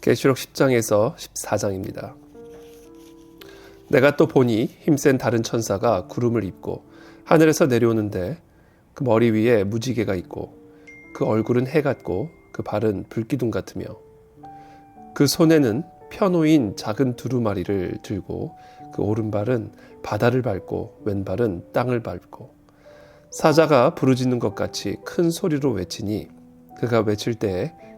계시록 10장에서 14장입니다. 내가 또 보니 힘센 다른 천사가 구름을 입고 하늘에서 내려오는데 그 머리 위에 무지개가 있고 그 얼굴은 해 같고 그 발은 불기둥 같으며 그 손에는 펴놓인 작은 두루마리를 들고 그 오른발은 바다를 밟고 왼발은 땅을 밟고 사자가 부르짖는 것 같이 큰 소리로 외치니 그가 외칠 때에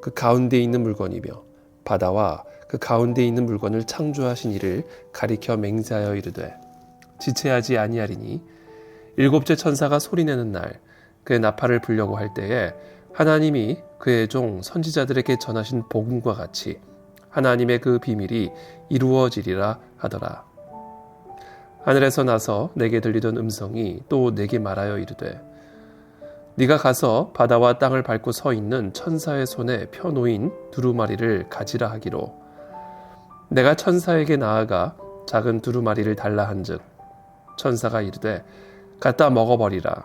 그 가운데 있는 물건이며 바다와 그 가운데 있는 물건을 창조하신 이를 가리켜 맹세하여 이르되 지체하지 아니하리니 일곱째 천사가 소리내는 날 그의 나팔을 불려고 할 때에 하나님이 그의 종 선지자들에게 전하신 복음과 같이 하나님의 그 비밀이 이루어지리라 하더라. 하늘에서 나서 내게 들리던 음성이 또 내게 말하여 이르되 네가 가서 바다와 땅을 밟고 서 있는 천사의 손에 펴놓인 두루마리를 가지라 하기로. 내가 천사에게 나아가 작은 두루마리를 달라 한즉 천사가 이르되 갖다 먹어버리라.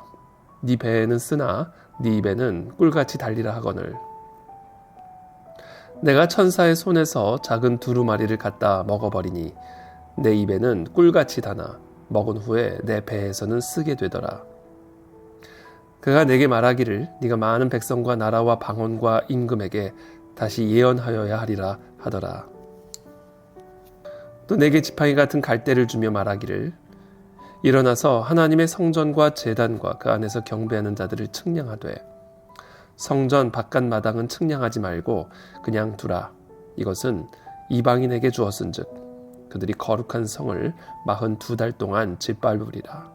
네 배에는 쓰나 네 입에는 꿀같이 달리라 하거늘 내가 천사의 손에서 작은 두루마리를 갖다 먹어버리니 내 입에는 꿀같이 다나. 먹은 후에 내 배에서는 쓰게 되더라. 그가 내게 말하기를 네가 많은 백성과 나라와 방언과 임금에게 다시 예언하여야 하리라 하더라. 또 내게 지팡이 같은 갈대를 주며 말하기를 일어나서 하나님의 성전과 제단과 그 안에서 경배하는 자들을 측량하되 성전 바깥 마당은 측량하지 말고 그냥 두라. 이것은 이방인에게 주었은즉 그들이 거룩한 성을 마흔 두 달 동안 짓밟으리라.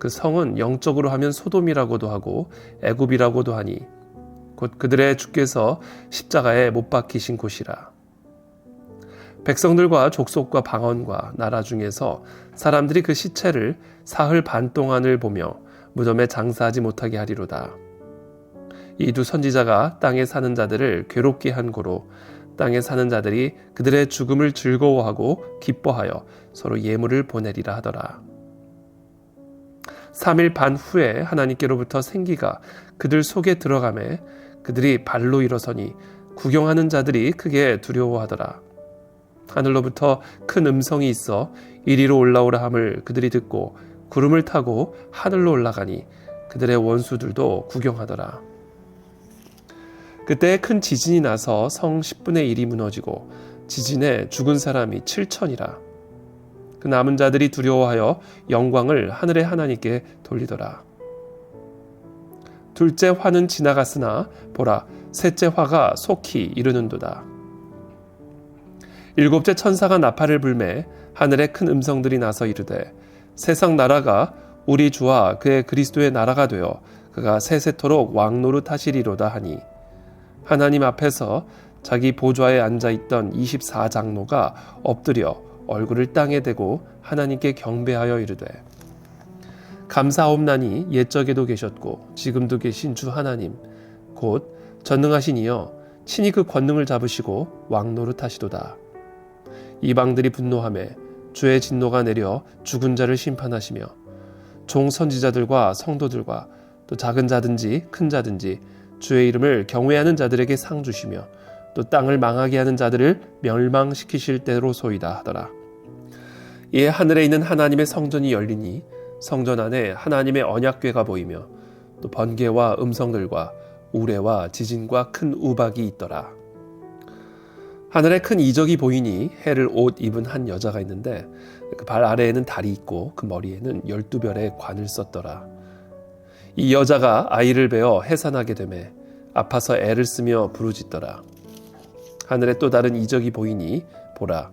그 성은 영적으로 하면 소돔이라고도 하고 애굽이라고도 하니 곧 그들의 주께서 십자가에 못 박히신 곳이라. 백성들과 족속과 방언과 나라 중에서 사람들이 그 시체를 사흘 반 동안을 보며 무덤에 장사하지 못하게 하리로다. 이 두 선지자가 땅에 사는 자들을 괴롭게 한 고로 땅에 사는 자들이 그들의 죽음을 즐거워하고 기뻐하여 서로 예물을 보내리라 하더라. 3일 반 후에 하나님께로부터 생기가 그들 속에 들어가매 그들이 발로 일어서니 구경하는 자들이 크게 두려워하더라. 하늘로부터 큰 음성이 있어 이리로 올라오라 함을 그들이 듣고 구름을 타고 하늘로 올라가니 그들의 원수들도 구경하더라. 그때 큰 지진이 나서 성 10분의 1이 무너지고 지진에 죽은 사람이 7천이라. 그 남은 자들이 두려워하여 영광을 하늘의 하나님께 돌리더라. 둘째 화는 지나갔으나 보라 셋째 화가 속히 이르는도다. 일곱째 천사가 나팔을 불매 하늘에 큰 음성들이 나서 이르되 세상 나라가 우리 주와 그의 그리스도의 나라가 되어 그가 세세토록 왕노릇 하시리로다 하니 하나님 앞에서 자기 보좌에 앉아 있던 24장로가 엎드려 얼굴을 땅에 대고 하나님께 경배하여 이르되 감사옵나니 옛적에도 계셨고 지금도 계신 주 하나님 곧 전능하신 이여 친히 그 권능을 잡으시고 왕노릇 하시도다 이방들이 분노함에 주의 진노가 내려 죽은 자를 심판하시며 종 선지자들과 성도들과 또 작은 자든지 큰 자든지 주의 이름을 경외하는 자들에게 상 주시며 또 땅을 망하게 하는 자들을 멸망시키실 때로 소이다 하더라. 이에 하늘에 있는 하나님의 성전이 열리니 성전 안에 하나님의 언약궤가 보이며 또 번개와 음성들과 우레와 지진과 큰 우박이 있더라. 하늘에 큰 이적이 보이니 해를 옷 입은 한 여자가 있는데 그 발 아래에는 달이 있고 그 머리에는 열두 별의 관을 썼더라. 이 여자가 아이를 베어 해산하게 되매 아파서 애를 쓰며 부르짖더라. 하늘에 또 다른 이적이 보이니 보라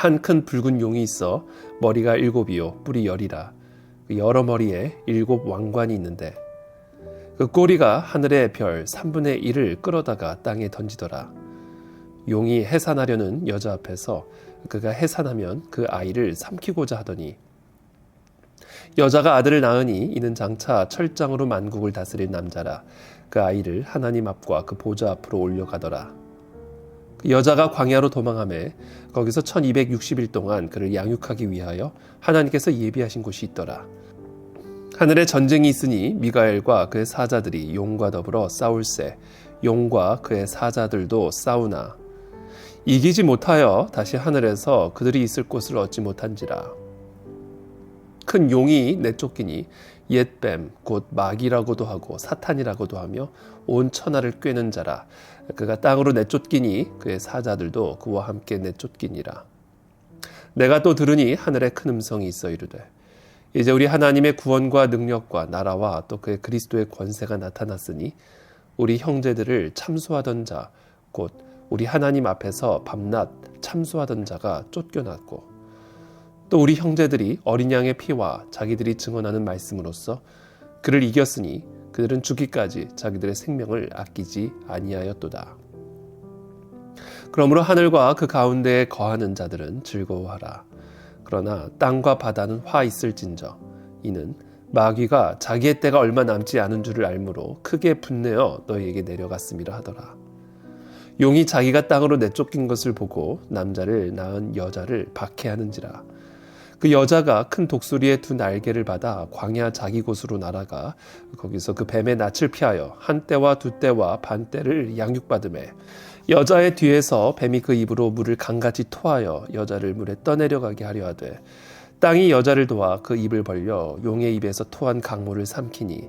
한 큰 붉은 용이 있어 머리가 일곱이요 뿔이 열이라. 그 여러 머리에 일곱 왕관이 있는데 그 꼬리가 하늘의 별 3분의 1을 끌어다가 땅에 던지더라. 용이 해산하려는 여자 앞에서 그가 해산하면 그 아이를 삼키고자 하더니 여자가 아들을 낳으니 이는 장차 철장으로 만국을 다스릴 남자라. 그 아이를 하나님 앞과 그 보좌 앞으로 올려가더라 그 여자가 광야로 도망함에 거기서 1260일 동안 그를 양육하기 위하여 하나님께서 예비하신 곳이 있더라 하늘에 전쟁이 있으니 미가엘과 그의 사자들이 용과 더불어 싸울세 용과 그의 사자들도 싸우나 이기지 못하여 다시 하늘에서 그들이 있을 곳을 얻지 못한지라. 큰 용이 내쫓기니 옛뱀 곧 마귀라고도 하고 사탄이라고도 하며 온 천하를 꿰는 자라. 그가 땅으로 내쫓기니 그의 사자들도 그와 함께 내쫓기니라. 내가 또 들으니 하늘에 큰 음성이 있어 이르되 이제 우리 하나님의 구원과 능력과 나라와 또 그의 그리스도의 권세가 나타났으니 우리 형제들을 참수하던 자 곧 우리 하나님 앞에서 밤낮 참수하던 자가 쫓겨났고 또 우리 형제들이 어린 양의 피와 자기들이 증언하는 말씀으로써 그를 이겼으니 그들은 죽기까지 자기들의 생명을 아끼지 아니하였도다. 그러므로 하늘과 그 가운데에 거하는 자들은 즐거워하라. 그러나 땅과 바다는 화 있을진저 이는 마귀가 자기의 때가 얼마 남지 않은 줄을 알므로 크게 분내어 너희에게 내려갔음이라 하더라. 용이 자기가 땅으로 내쫓긴 것을 보고 남자를 낳은 여자를 박해하는지라. 그 여자가 큰 독수리의 두 날개를 받아 광야 자기 곳으로 날아가 거기서 그 뱀의 낯을 피하여 한 때와 두 때와 반 때를 양육받음에 여자의 뒤에서 뱀이 그 입으로 물을 강같이 토하여 여자를 물에 떠내려가게 하려 하되 땅이 여자를 도와 그 입을 벌려 용의 입에서 토한 강물을 삼키니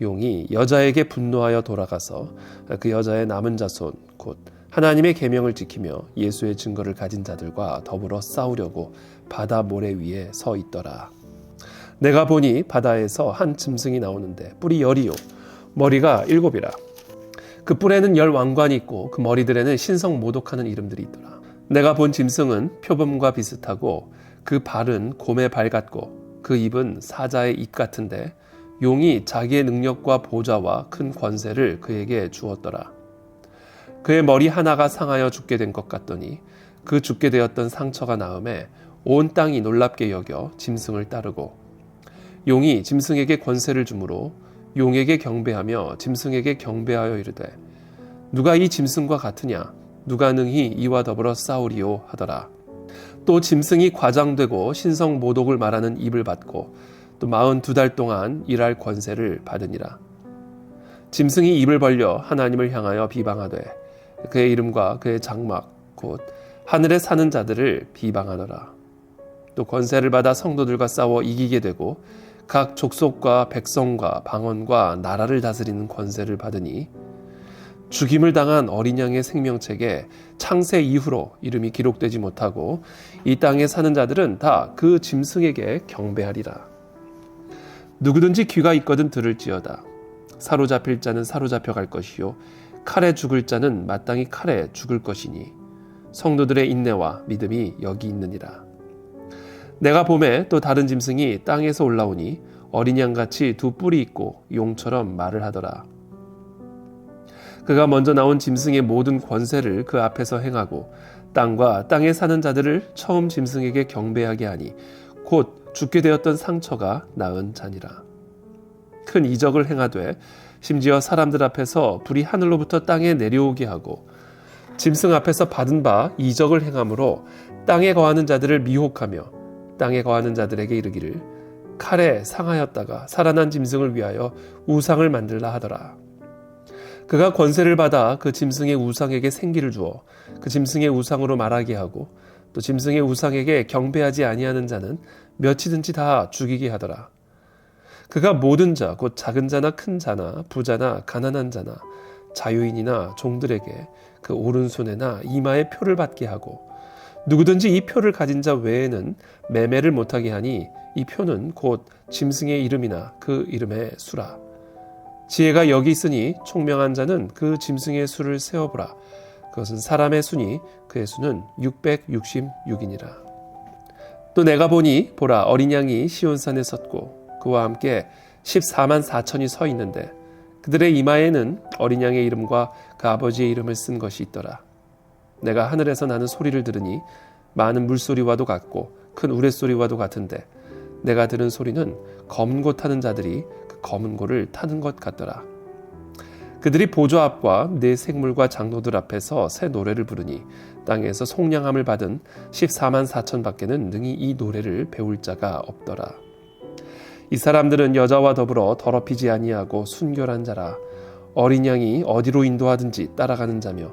용이 여자에게 분노하여 돌아가서 그 여자의 남은 자손 곧 하나님의 계명을 지키며 예수의 증거를 가진 자들과 더불어 싸우려고 바다 모래 위에 서 있더라. 내가 보니 바다에서 한 짐승이 나오는데 뿔이 열이요 머리가 일곱이라. 그 뿔에는 열 왕관이 있고 그 머리들에는 신성 모독하는 이름들이 있더라. 내가 본 짐승은 표범과 비슷하고 그 발은 곰의 발 같고 그 입은 사자의 입 같은데 용이 자기의 능력과 보좌와 큰 권세를 그에게 주었더라. 그의 머리 하나가 상하여 죽게 된 것 같더니 그 죽게 되었던 상처가 나음에 온 땅이 놀랍게 여겨 짐승을 따르고 용이 짐승에게 권세를 주므로 용에게 경배하며 짐승에게 경배하여 이르되 누가 이 짐승과 같으냐? 누가 능히 이와 더불어 싸우리요 하더라. 또 짐승이 과장되고 신성 모독을 말하는 입을 받고 또 마흔 두 달 동안 일할 권세를 받으니라. 짐승이 입을 벌려 하나님을 향하여 비방하되 그의 이름과 그의 장막 곧 하늘에 사는 자들을 비방하더라. 또 권세를 받아 성도들과 싸워 이기게 되고 각 족속과 백성과 방언과 나라를 다스리는 권세를 받으니 죽임을 당한 어린 양의 생명책에 창세 이후로 이름이 기록되지 못하고 이 땅에 사는 자들은 다 그 짐승에게 경배하리라. 누구든지 귀가 있거든 들을지어다. 사로잡힐 자는 사로잡혀 갈 것이요 칼에 죽을 자는 마땅히 칼에 죽을 것이니 성도들의 인내와 믿음이 여기 있느니라. 내가 봄에 또 다른 짐승이 땅에서 올라오니 어린 양같이 두 뿔이 있고 용처럼 말을 하더라. 그가 먼저 나온 짐승의 모든 권세를 그 앞에서 행하고 땅과 땅에 사는 자들을 처음 짐승에게 경배하게 하니 곧 죽게 되었던 상처가 나은 자니라. 큰 이적을 행하되 심지어 사람들 앞에서 불이 하늘로부터 땅에 내려오게 하고 짐승 앞에서 받은 바 이적을 행함으로 땅에 거하는 자들을 미혹하며 땅에 거하는 자들에게 이르기를 칼에 상하였다가 살아난 짐승을 위하여 우상을 만들라 하더라. 그가 권세를 받아 그 짐승의 우상에게 생기를 주어 그 짐승의 우상으로 말하게 하고 또 짐승의 우상에게 경배하지 아니하는 자는 몇이든지 다 죽이게 하더라. 그가 모든 자, 곧 작은 자나 큰 자나 부자나 가난한 자나 자유인이나 종들에게 그 오른손에나 이마에 표를 받게 하고 누구든지 이 표를 가진 자 외에는 매매를 못하게 하니 이 표는 곧 짐승의 이름이나 그 이름의 수라. 지혜가 여기 있으니 총명한 자는 그 짐승의 수를 세어보라. 그것은 사람의 수니 그의 수는 666이니라. 또 내가 보니 보라 어린 양이 시온산에 섰고 그와 함께 14만 4천이 서 있는데 그들의 이마에는 어린 양의 이름과 그 아버지의 이름을 쓴 것이 있더라. 내가 하늘에서 나는 소리를 들으니 많은 물소리와도 같고 큰 우레소리와도 같은데 내가 들은 소리는 검은 고 타는 자들이 그 검은 고를 타는 것 같더라. 그들이 보좌 앞과 네 생물과 장로들 앞에서 새 노래를 부르니 땅에서 속량함을 받은 14만 4천 밖에는 능히 이 노래를 배울 자가 없더라. 이 사람들은 여자와 더불어 더럽히지 아니하고 순결한 자라 어린 양이 어디로 인도하든지 따라가는 자며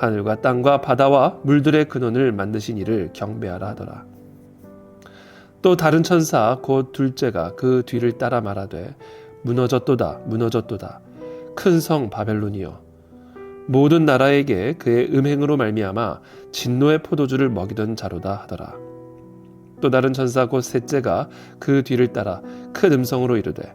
하늘과 땅과 바다와 물들의 근원을 만드신 이를 경배하라 하더라. 또 다른 천사 곧 둘째가 그 뒤를 따라 말하되 무너졌도다 무너졌도다. 큰 성 바벨론이여. 모든 나라에게 그의 음행으로 말미암아 진노의 포도주를 먹이던 자로다 하더라. 또 다른 천사 곧 셋째가 그 뒤를 따라 큰 음성으로 이르되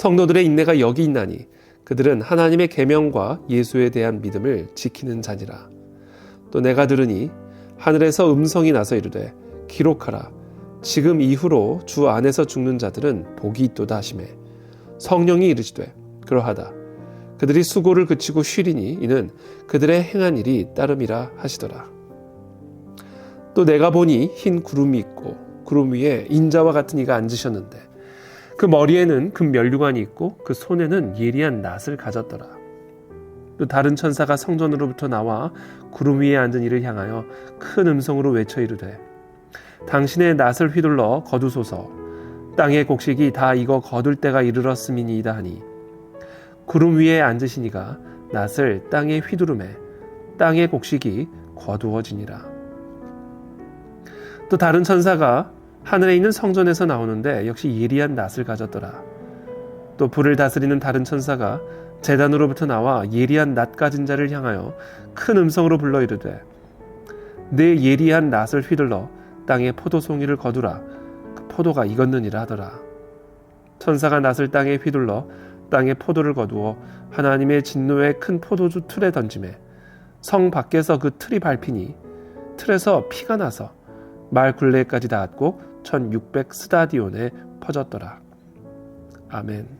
성도들의 인내가 여기 있나니 그들은 하나님의 계명과 예수에 대한 믿음을 지키는 자니라. 또 내가 들으니 하늘에서 음성이 나서 이르되 기록하라. 지금 이후로 주 안에서 죽는 자들은 복이 있도다 하심에 성령이 이르시되 그러하다. 그들이 수고를 그치고 쉬리니 이는 그들의 행한 일이 따름이라 하시더라. 또 내가 보니 흰 구름이 있고 구름 위에 인자와 같은 이가 앉으셨는데 그 머리에는 금 면류관이 있고 그 손에는 예리한 낫을 가졌더라. 또 다른 천사가 성전으로부터 나와 구름 위에 앉은 이를 향하여 큰 음성으로 외쳐 이르되 당신의 낫을 휘둘러 거두소서 땅의 곡식이 다 익어 거둘 때가 이르렀음이니이다 하니 구름 위에 앉으시니가 낫을 땅에 휘두르매 땅의 곡식이 거두어지니라. 또 다른 천사가 하늘에 있는 성전에서 나오는데 역시 예리한 낫을 가졌더라. 또 불을 다스리는 다른 천사가 재단으로부터 나와 예리한 낫 가진 자를 향하여 큰 음성으로 불러 이르되 내 예리한 낫을 휘둘러 땅에 포도송이를 거두라 그 포도가 익었느니라 하더라. 천사가 낫을 땅에 휘둘러 땅에 포도를 거두어 하나님의 진노의 큰 포도주 틀에 던짐에 성 밖에서 그 틀이 밟히니 틀에서 피가 나서 말 굴레까지 닿았고 1600 스타디온에 퍼졌더라. 아멘.